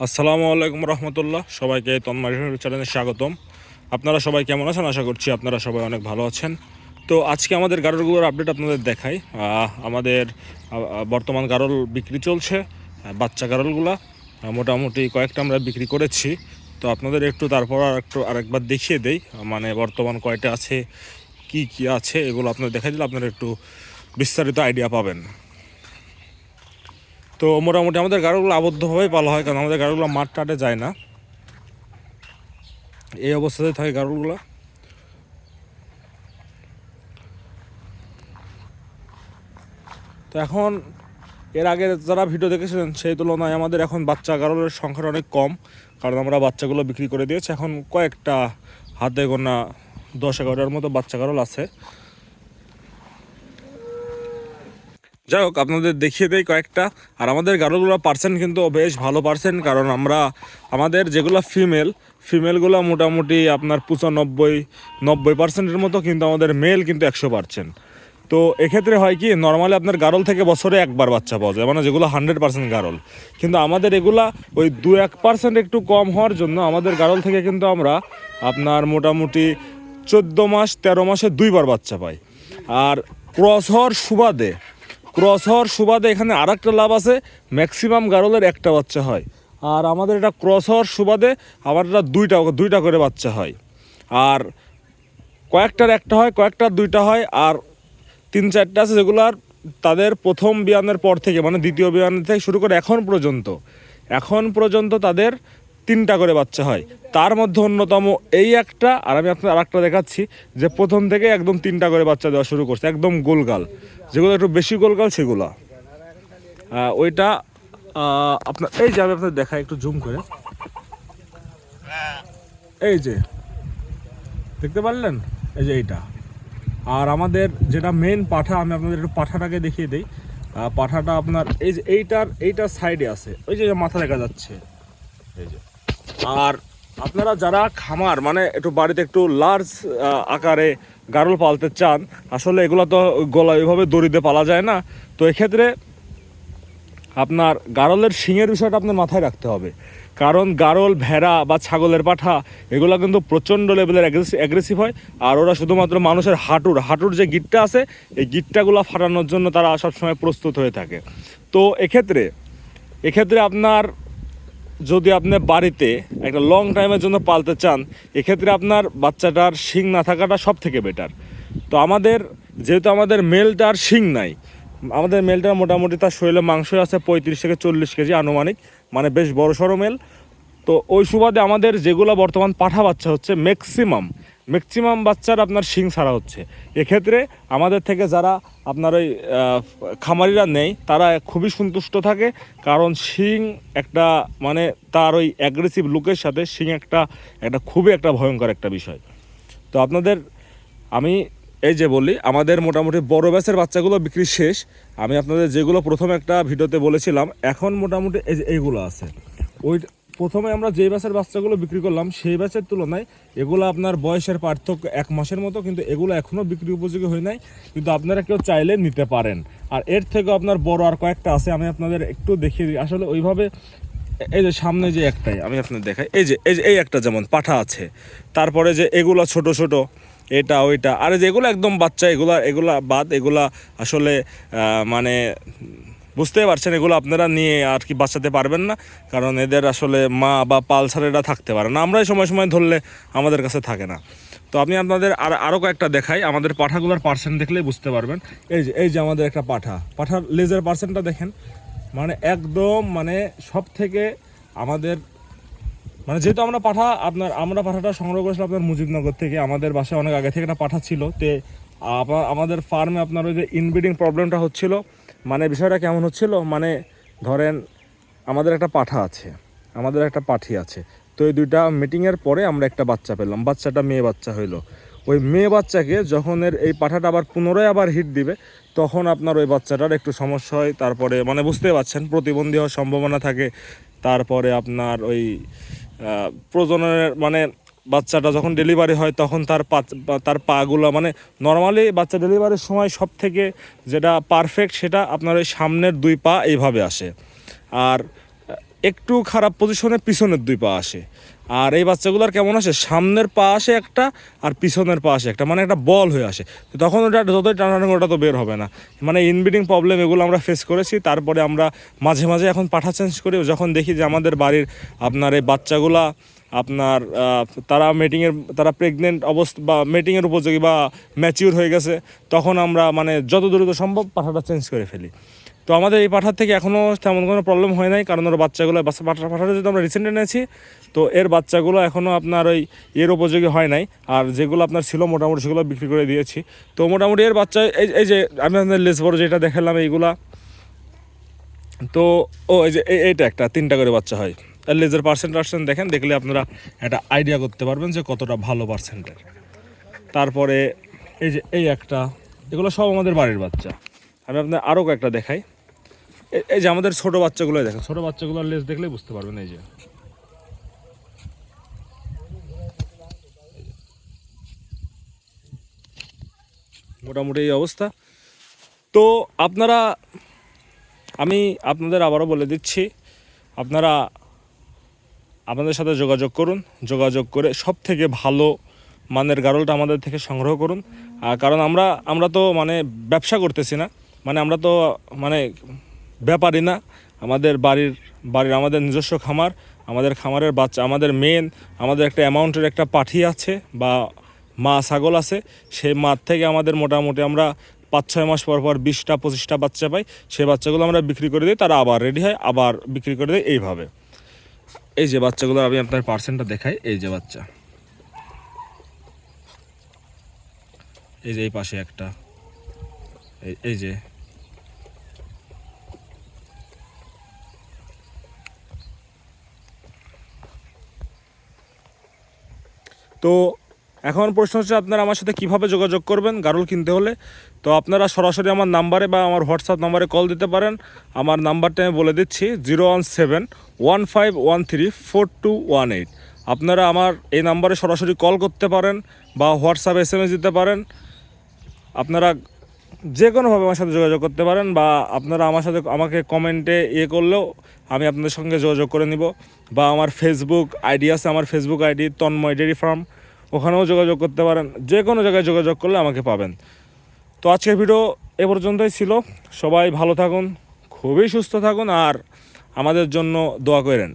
আসসালামু আলাইকুম রহমতুল্লাহ। সবাইকে তন্মার চ্যানেলে স্বাগতম। আপনারা সবাই কেমন আছেন? আশা করছি আপনারা সবাই অনেক ভালো আছেন। তো আজকে আমাদের গারলগুলোর আপডেট আপনাদের দেখাই। আমাদের বর্তমান গারল বিক্রি চলছে বাচ্চা গারলগুলা। মোটামুটি কয়েকটা আমরা বিক্রি করেছি। তো আপনাদের একটু তারপর আর একটু আরেকবার দেখিয়ে দেই মানে বর্তমান কয়টা আছে, কি কি আছে, এগুলো আপনাদের দেখাই দিলে আপনারা একটু বিস্তারিত আইডিয়া পাবেন। তো মোটামুটি আমাদের গাড়িগুলো আবদ্ধভাবেই পালা হয়, কারণ আমাদের গাড়িগুলো মাঠ টাটে যায় না। এই অবস্থাতে থাকে গাড়িগুলো। তো এখন এর আগে যারা ভিডিও দেখেছিলেন, সেই তুলনায় আমাদের এখন বাচ্চা গারলের সংখ্যাটা অনেক কম, কারণ আমরা বাচ্চাগুলো বিক্রি করে দিয়েছি। এখন কয়েকটা হাতে গোনা দশ এগারোটার মতো বাচ্চা গারল আছে। যাই হোক, আপনাদের দেখিয়ে দেই কয়েকটা। আর আমাদের গাড়োগুলো পার্সেন্ট কিন্তু বেশ ভালো পার্সেন্ট কারণ আমরা, আমাদের যেগুলো ফিমেল ফিমেলগুলো মোটামুটি আপনার পঁচানব্বই, নব্বই পার্সেন্টের মতো কিন্তু আমাদের মেল কিন্তু একশো পার্সেন্ট তো এক্ষেত্রে হয় কি নর্মালি আপনার গারল থেকে বছরে একবার বাচ্চা পাওয়া যায় মানে যেগুলো হান্ড্রেড পার্সেন্ট গারল। কিন্তু আমাদের এগুলা ওই দু এক পার্সেন্ট একটু কম হওয়ার জন্য আমাদের গারল থেকে কিন্তু আমরা আপনার মোটামুটি চোদ্দ মাস, তেরো মাসে দুইবার বাচ্চা পাই। আর ক্রস হওয়ার সুবাদে ক্রস হওয়ার সুবাদে এখানে আর একটা লাভ আছে ম্যাক্সিমাম গারলের একটা বাচ্চা হয়। আর আমাদের এটা ক্রস হওয়ার সুবাদে আমার এটা দুইটা দুইটা করে বাচ্চা হয়। আর কয়েকটার একটা হয়, কয়েকটার দুইটা হয়, আর তিন চারটা আছে যেগুলো আর তাদের প্রথম বিয়ানের পর থেকে মানে দ্বিতীয় বিয়ানের থেকে শুরু করে এখন পর্যন্ত। এখন পর্যন্ত তাদের তিনটা করে বাচ্চা হয়। তার মধ্যে অন্যতম এই একটা, আর আমি আপনার আরেকটা দেখাচ্ছি যে প্রথম থেকে একদম তিনটা করে বাচ্চা দেওয়া শুরু করছে, একদম গোলগাল। যেগুলো একটু বেশি গোলগাল, সেগুলো। ওইটা আপনার, এই যে আমি আপনার দেখা একটু জুম করে। এই যে, দেখতে পারলেন? এই যে এইটা। আর আমাদের যেটা মেন পাঠা, আমি আপনাদের একটু পাঠাটাকে দেখিয়ে দিই। পাঠাটা আপনার, এই যে এইটার এইটার সাইডে আছে। ওই যে মাথা দেখা যাচ্ছে। এই যে। আর আপনারা যারা খামার মানে একটু বাড়িতে একটু লার্জ আকারে গারল পালতে চান, আসলে এগুলো তো গলা ওইভাবে দড়িতে পালা যায় না। তো এক্ষেত্রে আপনার গারলের শিঙের বিষয়টা আপনার মাথায় রাখতে হবে। কারণ গারল, ভেড়া বা ছাগলের পাঠা, এগুলো কিন্তু প্রচণ্ড লেভেলের অ্যাগ্রেসিভ হয়। আর ওরা শুধুমাত্র মানুষের হাঁটুর হাঁটুর যে গিটটা আছে, এই গিটটাগুলো ফাটানোর জন্য তারা সবসময় প্রস্তুত হয়ে থাকে। তো এক্ষেত্রে এক্ষেত্রে আপনার যদি আপনি বাড়িতে একটা লং টাইমের জন্য পালতে চান, এক্ষেত্রে আপনার বাচ্চাটার শিং না থাকাটা সব থেকে বেটার তো আমাদের, যেহেতু আমাদের মেলটার শিং নাই, আমাদের মেলটার মোটামুটি তার শরীরে মাংস আছে পঁয়ত্রিশ থেকে চল্লিশ কেজি আনুমানিক মানে বেশ বড় সড়ো মেল তো ওই সুবাদে আমাদের যেগুলো বর্তমান পাঠা বাচ্চা হচ্ছে ম্যাক্সিমাম ম্যাক্সিমাম বাচ্চার আপনার শিং ছাড়া হচ্ছে। এক্ষেত্রে আমাদের থেকে যারা আপনার ওই খামারিরা নেই, তারা খুবই সন্তুষ্ট থাকে। কারণ শিং একটা মানে তার ওই অ্যাগ্রেসিভ লুকের সাথে শিং একটা একটা খুবই একটা ভয়ঙ্কর একটা বিষয়। তো আপনাদের, আমি এই যে বলি, আমাদের মোটামুটি বড় ব্যাচের বাচ্চাগুলো বিক্রি শেষ। আমি আপনাদের যেগুলো প্রথম একটা ভিডিওতে বলেছিলাম, এখন মোটামুটি এই যে এইগুলো আছে। ওই প্রথমে আমরা যে ব্যাচের বাচ্চাগুলো বিক্রি করলাম, সেই ব্যাচের তুলনায় এগুলো আপনার বয়সের পার্থক্য এক মাসের মতো, কিন্তু এগুলো এখনও বিক্রি উপযোগী হয় নাই, কিন্তু আপনারা কেউ চাইলে নিতে পারেন। আর এর থেকেও আপনার বড় আর কয়েকটা আছে, আমি আপনাদের একটু দেখিয়ে দিই। আসলে ওইভাবে এই যে সামনে যে একটাই, আমি আপনাদের দেখাই। এই যে এই যে, এই একটা যেমন পাঠা আছে, তারপরে যে এগুলো ছোট ছোট, এটা, ওইটা, আর যেগুলো একদম বাচ্চা, এগুলা এগুলা বাদ, এগুলা আসলে মানে বুঝতেই পারছেন, এগুলো আপনারা নিয়ে আর কি বাঁচাতে পারবেন না, কারণ এদের আসলে মা বা পালসারেরা থাকতে পারে না, আমরাই সময় সময় ধরলে আমাদের কাছে থাকে না। তো আমি আপনাদের আর আরও কয়েকটা দেখাই, আমাদের পাঠাগুলোর পার্সেন্ট দেখলেই বুঝতে পারবেন। এই যে এই যে আমাদের একটা পাঠা, পাঠার লেজের পার্সেন্টটা দেখেন মানে একদম মানে সব থেকে আমাদের মানে যেহেতু আমরা পাঠা আপনার, আমরা পাঠাটা সংগ্রহ করেছিলাম আপনার মুজিবনগর থেকে, আমাদের বাসায় অনেক আগে থেকে একটা পাঠা ছিল, তে আমাদের ফার্মে আপনার ওই যে ইনব্রিডিং প্রবলেমটা হচ্ছিল মানে বিষয়টা কেমন হচ্ছিল? মানে ধরেন আমাদের একটা পাঠা আছে, আমাদের একটা পাঠি আছে। তো এই দুইটা মিটিংয়ের পরে আমরা একটা বাচ্চা পেলাম, বাচ্চাটা মেয়ে বাচ্চা হইল। ওই মেয়ে বাচ্চাকে যখন এর এই পাঠাটা আবার পুনরায় আবার হিট দিবে, তখন আপনার ওই বাচ্চাটার একটু সমস্যা হয়, তারপরে মানে বুঝতে পারছেন, প্রতিবন্ধী হওয়ার সম্ভাবনা থাকে। তারপরে আপনার ওই প্রজননের মানে বাচ্চাটা যখন ডেলিভারি হয় তখন তার পা তার পাগুলো মানে নর্মালি বাচ্চা ডেলিভারির সময় সব থেকে যেটা পারফেক্ট সেটা আপনার ওই সামনের দুই পা এইভাবে আসে। আর একটু খারাপ পজিশনে পিছনের দুই পা আসে। আর এই বাচ্চাগুলোর কেমন আসে? সামনের পা আসে একটা আর পিছনের পা আসে একটা মানে একটা বল হয়ে আসে। তো তখন ওটা যতই টানাটানি ওটা তো বের হবে না। মানে ইনব্রিডিং প্রবলেম এগুলো আমরা ফেস করেছি, তারপরে আমরা মাঝে মাঝে এখন পাঠা চেঞ্জ করি। যখন দেখি যে আমাদের বাড়ির আপনার এই বাচ্চাগুলা আপনার তারা মিটিংয়ের তারা প্রেগনেন্ট অবস্থা বা মিটিংয়ের উপযোগী বা ম্যাচিউর হয়ে গেছে, তখন আমরা মানে যত দ্রুত সম্ভব পাঠাটা চেঞ্জ করে ফেলি। তো আমাদের এই পাঠার থেকে এখনও তেমন কোনো প্রবলেম হয় নাই, কারণ ওর বাচ্চাগুলো বাচ্চা পাঠা, পাঠাটা যদি আমরা রিসেন্ট এনেছি তো এর বাচ্চাগুলো এখনও আপনার ওই এর উপযোগী হয় নাই, আর যেগুলো আপনার ছিল মোটামুটি সেগুলো বিক্রি করে দিয়েছি। তো মোটামুটি এর বাচ্চা, এই এই যে আমি আপনাদের লেস বড় যেটা দেখালাম এইগুলা, তো ও, এই যে, এই- এইটা একটা, তিনটা করে বাচ্চা হয়। আর লেজের পার্সেন্ট পার্সেন্ট দেখেন, দেখলে আপনারা একটা আইডিয়া করতে পারবেন যে কতটা ভালো পার্সেন্টের তারপরে এই যে এই একটা, এগুলো সব আমাদের বাড়ির বাচ্চা। আমি আপনার আরও কয়েকটা দেখাই। এই যে আমাদের ছোটো বাচ্চাগুলো দেখেন, ছোট বাচ্চাগুলোর লেজ দেখলেই বুঝতে পারবেন এই যে। মোটামুটি এই অবস্থা। তো আপনারা, আমি আপনাদের আবারও বলে দিচ্ছি, আপনারা আপনাদের সাথে যোগাযোগ করুন, যোগাযোগ করে সব থেকে ভালো মানের গারলটা আমাদের থেকে সংগ্রহ করুন। কারণ আমরা আমরা তো মানে ব্যবসা করতেছি না মানে আমরা তো মানে ব্যাপারই না। আমাদের বাড়ির বাড়ির আমাদের নিজস্ব খামার, আমাদের খামারের বাচ্চা, আমাদের মেন আমাদের একটা অ্যামাউন্টের একটা পাঠি আছে বা মা ছাগল আছে সেই মাঠ থেকে আমাদের মোটামুটি আমরা পাঁচ ছয় মাস পর পর বিশটা, পঁচিশটা বাচ্চা পাই। সেই বাচ্চাগুলো আমরা বিক্রি করে দিই, তারা আবার রেডি হয়, আবার বিক্রি করে দিই এইভাবে। এই যে বাচ্চাগুলো আমি আপনার পার্সেন্টটা দেখাই, এই যে বাচ্চা। এই যে এই পাশে একটা। এই এই যে। তো এখন প্রশ্ন হচ্ছে আপনারা আমার সাথে কীভাবে যোগাযোগ করবেন? গারুল কিনতে হলে। তো আপনারা সরাসরি আমার নাম্বারে বা আমার হোয়াটসঅ্যাপ নাম্বারে কল দিতে পারেন। আমার নাম্বারটা আমি বলে দিচ্ছি zero one seven one five one three four two one eight. আপনারা আমার এই নাম্বারে সরাসরি কল করতে পারেন বা হোয়াটসঅ্যাপ, এস এম এস দিতে পারেন। আপনারা যে কোনোভাবে আমার সাথে যোগাযোগ করতে পারেন বা আপনারা আমার সাথে আমাকে কমেন্টে ইয়ে করলেও আমি আপনাদের সঙ্গে যোগাযোগ করে নিব। বা আমার ফেসবুক আইডি আছে, আমার Facebook ID Tanmoy dairy farm. ওখানেও যোগাযোগ করতে পারেন। যে কোনো জায়গায় যোগাযোগ করলে আমাকে পাবেন। তো আজকের ভিডিও এ পর্যন্তই ছিল। সবাই ভালো থাকুন, খুবই সুস্থ থাকুন, আর আমাদের জন্য দোয়া করেন।